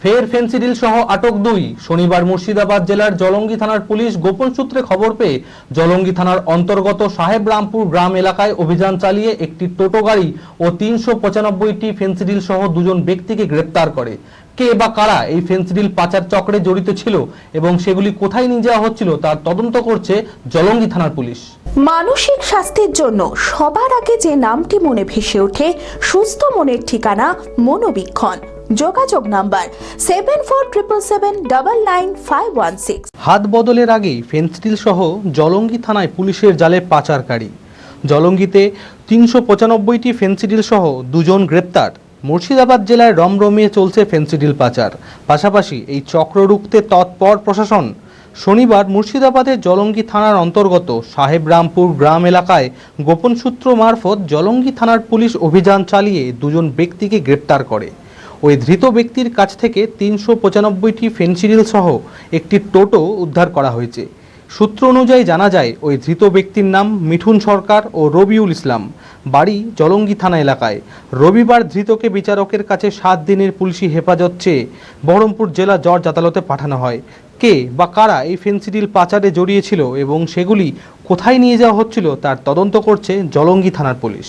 ফের ফেন্সিডিল সহ আটক দুই। শনিবার মুর্শিদাবাদ জেলার জলঙ্গি থানার পুলিশ গোপন সূত্রে খবর পেয়ে জলঙ্গি থানার অন্তর্গত সাহেব রামপুর গ্রাম এলাকায় অভিযান চালিয়ে একটি টোটো গাড়ি ও তিনশো পঁচানব্বইটি ফেন্সিডিল সহ দুজন ব্যক্তিকে গ্রেপ্তার করে। কে বা কারা এই ফেন্সিডিল পাচার চক্রে জড়িত ছিল এবং সেগুলি কোথায় নিয়ে যাওয়া হচ্ছিল তার তদন্ত করছে জলঙ্গি থানার পুলিশ। মানসিক স্বাস্থ্যের জন্য সবার আগে যে নামটি মনে ভেসে ওঠে, সুস্থ মনের ঠিকানা মনোবীক্ষণ। যোগাযোগ number seven four triple seven double nine five one six হাত বদলের আগেই ফেন্সিডিল সহ জলঙ্গি থানায় পুলিশের জালে পাচারকারী। জলঙ্গিতে তিনশো পঁচানব্বইটি ফেন্সিডিল সহ দুজন গ্রেপ্তার। মুর্শিদাবাদ জেলায় রমরমিয়ে চলছে ফেন্সিডিল পাচার। পাশাপাশি এই চক্র রুখতে তৎপর প্রশাসন। শনিবার মুর্শিদাবাদের জলঙ্গি থানার অন্তর্গত সাহেবরামপুর গ্রাম এলাকায় গোপন সূত্র মারফত জলঙ্গি থানার পুলিশ অভিযান চালিয়ে দুজন ব্যক্তিকে গ্রেপ্তার করে। ওই ধৃত ব্যক্তির কাছ থেকে তিনশো পঁচানব্বইটি ফেন্সিডিল সহ একটি টোটো উদ্ধার করা হয়েছে। সূত্র অনুযায়ী জানা যায়, ওই ধৃত ব্যক্তির নাম মিঠুন সরকার ও রবিউল ইসলাম। বাড়ি জলঙ্গি থানা এলাকায়। রবিবার ধৃতকে বিচারকের কাছে সাত দিনের পুলিশি হেফাজত চেয়ে বহরমপুর জেলা জজ আদালতে পাঠানো হয়। কে বা কারা এই ফেন্সিডিল পাচারে জড়িয়েছিল এবং সেগুলি কোথায় নিয়ে যাওয়া হচ্ছিল তার তদন্ত করছে জলঙ্গি থানার পুলিশ।